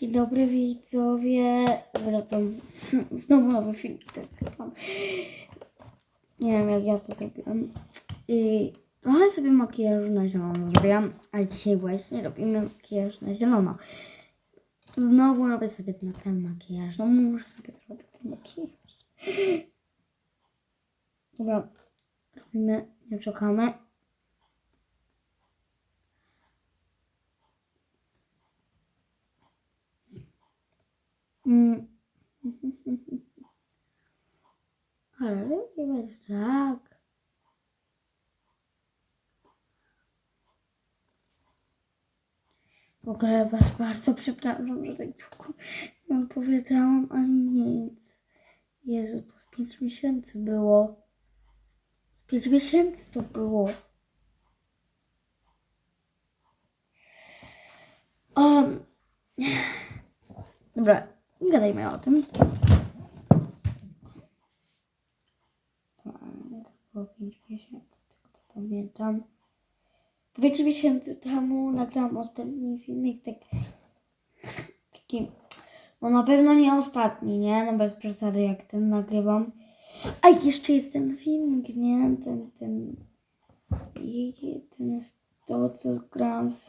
Dzień dobry widzowie. Wracam. Znowu nowy film. Tak. Nie wiem jak ja to zrobiłam. I trochę sobie makijażu na zielono zrobiłam, ale dzisiaj właśnie robimy makijaż na zielono. Znowu robię sobie na ten makijaż. No muszę sobie zrobić makijaż. Dobra. Robimy, nie czekamy. Mm. Ale robimy tak. W ogóle was bardzo przepraszam, że tak długo nie opowiadałam ani nic. Jezu, to z pięć miesięcy było. Z pięć miesięcy to było. Um, dobra, nie gadajmy o tym. To było pięć miesięcy, z tego co pamiętam. 5 miesięcy temu nagrałam ostatni filmik, tak, taki, no na pewno nie ostatni, nie? No bez przesady, jak ten nagrywam. A jeszcze jest ten filmik, nie? Ten, ten, ten to, co zgrałam w,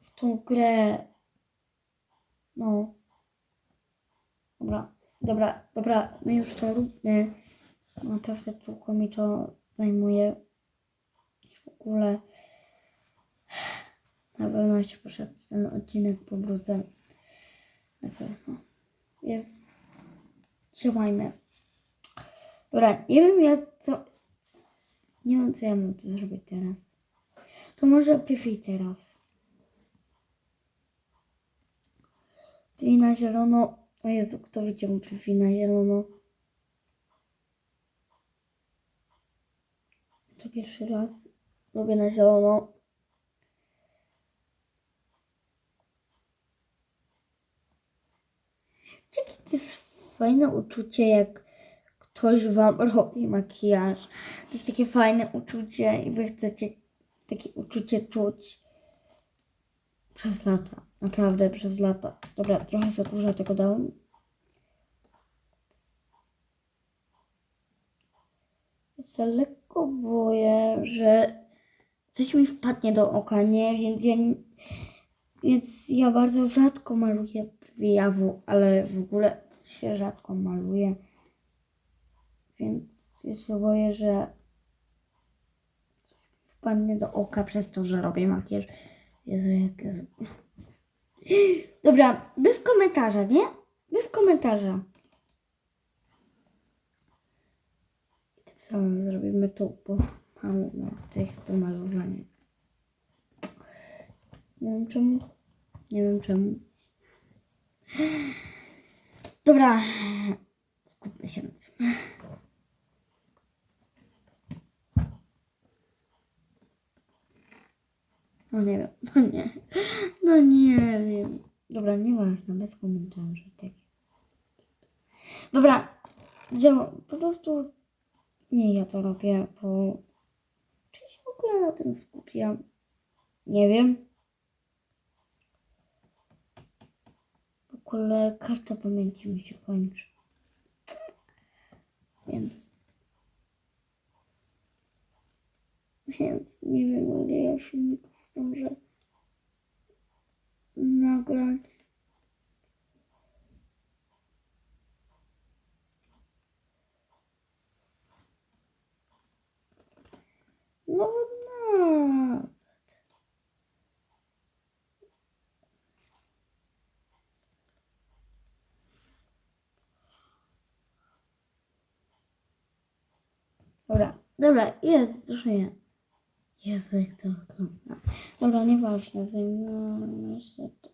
w tą grę. No. Dobra, dobra, dobra, my już to róbmy. Naprawdę długo mi to zajmuje. W ogóle... Na pewno jeszcze poszedł ten odcinek powrócę. Na pewno. Więc działajmy. Dobra, nie wiem jak co. Nie wiem co ja mam tu zrobić teraz. To może piwi teraz. Piwi na zielono. O Jezu, kto wyciął piwi na zielono? To pierwszy raz robię na zielono. Jakie to jest fajne uczucie, jak ktoś wam robi makijaż. To jest takie fajne uczucie i wy chcecie takie uczucie czuć przez lata. Naprawdę przez lata. Dobra, trochę za dużo tego dałam. Ja się lekko boję, że coś mi wpadnie do oka, nie? Więc ja, więc ja bardzo rzadko maluję wyjawu, ale w ogóle się rzadko maluję. Więc ja się boję, że wpadnie do oka przez to, że robię makijaż. Jezu, jak... Dobra, bez komentarza, nie? Bez komentarza. Tym samym zrobimy tu, bo mam no, tych do malowania. Nie wiem czemu. Nie wiem czemu. Dobra. Skupmy się na tym. No nie wiem. No nie. No nie wiem. Dobra, nieważne. Bez komentarzy. Tak. Dobra. Działa. Po prostu nie ja to robię, bo czy się w ogóle na tym skupiam? Nie wiem. W ogóle karta pamięci mi się kończy. Więc. Więc nie wiem, ile ja filmików zdążę nagrać. No, no. Dobra, dobra, jest, żyję. Jezu, jak to wygląda. Dobra, nieważne, zajmujemy się tym.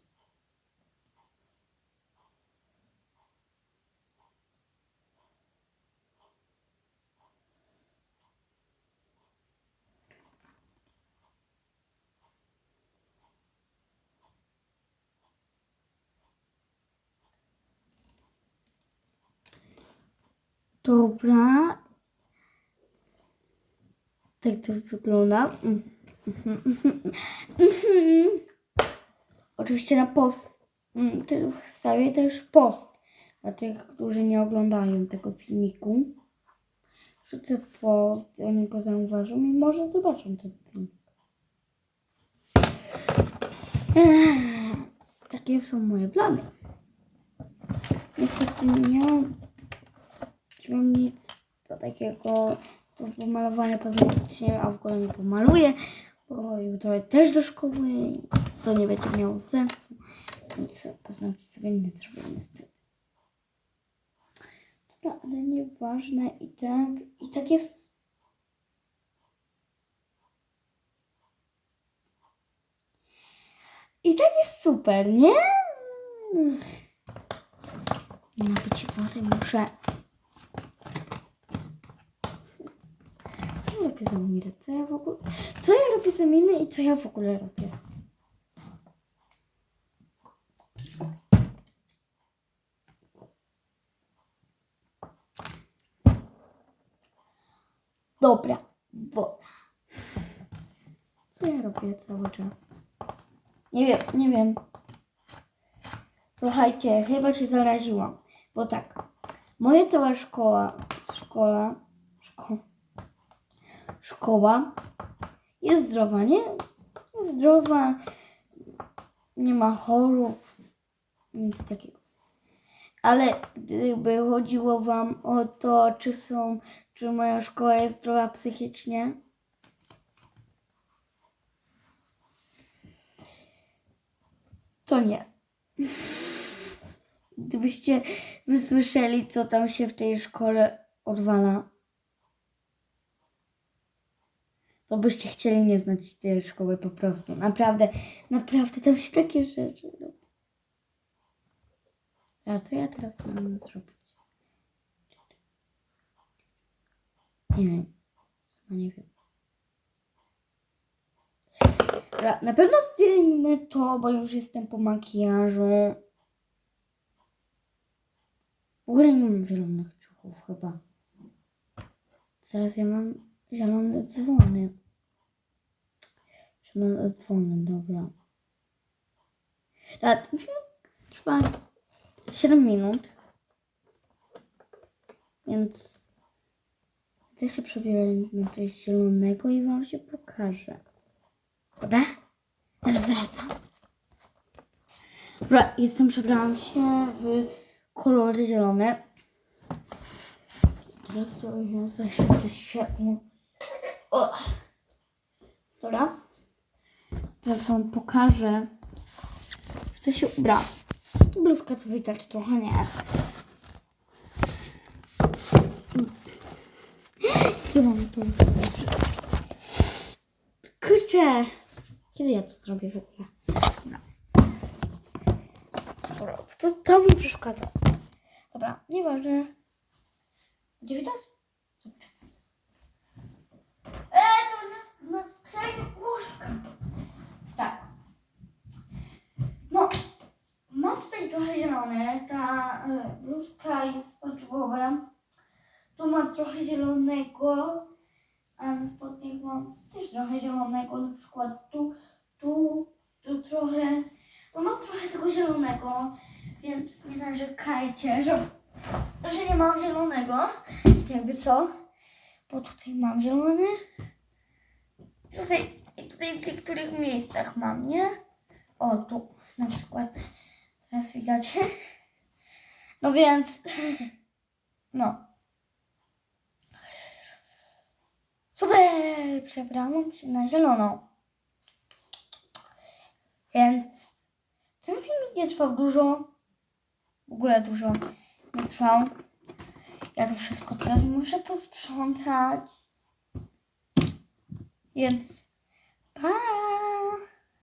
Dobra. Tak to wygląda. Mhm. Mhm. Oczywiście na post mm, wstawię też post dla tych, którzy nie oglądają tego filmiku. Wrzucę post, oni go zauważą i może zobaczą ten film. Ech, takie są moje plany. Niestety nie mam, nic do takiego pomalowania paznokci, a w ogóle nie pomaluję, bo jutro też do szkoły to nie będzie miało sensu, więc paznokci sobie nie zrobię niestety. Dobra, ale nieważne i tak, i tak jest I tak jest super, nie? Napić wody muszę. Co ja robię za minę? Co ja w ogóle... Co ja robię za minę i co ja w ogóle robię? Dobra, woda. Co ja robię cały czas? Nie wiem, nie wiem. Słuchajcie, chyba się zaraziłam. Bo tak, moja cała szkoła, szkoła, szko, szkoła jest zdrowa, nie? Jest zdrowa, nie ma chorób, nic takiego. Ale gdyby chodziło wam o to, czy są, czy moja szkoła jest zdrowa psychicznie, to nie. Gdybyście wysłyszeli, co tam się w tej szkole odwala, to byście chcieli nie znać tej szkoły po prostu. Naprawdę, naprawdę, tam się takie rzeczy robi. A co ja teraz mam zrobić? Nie wiem. Sama nie wiem. Dobra, na pewno zdejmę to, bo już jestem po makijażu. W ogóle nie mam zielonych ciuchów chyba. Zaraz ja mam zielone dzwony. Zielone dzwony, dobra. Tak, trwa 7 minut. Więc ja się przebierę na coś zielonego i wam się pokażę. Dobra? Teraz wracam. Dobra, jestem, przebrałam się w kolory zielone. Teraz sobie zaświecę światło. O! Dobra. Teraz wam pokażę, w co się ubrałam. Bluzka to widać trochę nie. Ja mam tu Kurczę! Kiedy ja to zrobię w ogóle? Dobra. Dobra, to, to mi przeszkadza. Dobra, nieważne. Gdzie widać? To na, skraju łóżka. Tak. No, mam tutaj trochę zielone. Ta e, bluzka jest poczłowa. Tu mam trochę zielonego. A na spodniach mam też trochę zielonego, na przykład tu, tu, tu trochę. No mam trochę tego zielonego, więc nie narzekajcie, że, że nie mam zielonego. Jakby co? Bo tutaj mam zielony. Tutaj, tutaj w niektórych miejscach mam, nie? O, tu na przykład. Teraz widać. No więc, no. Super! Przebrałam się na zieloną. Więc ten filmik nie trwał dużo. W ogóle dużo nie trwał. Ja to wszystko teraz muszę posprzątać. Yes. Bye.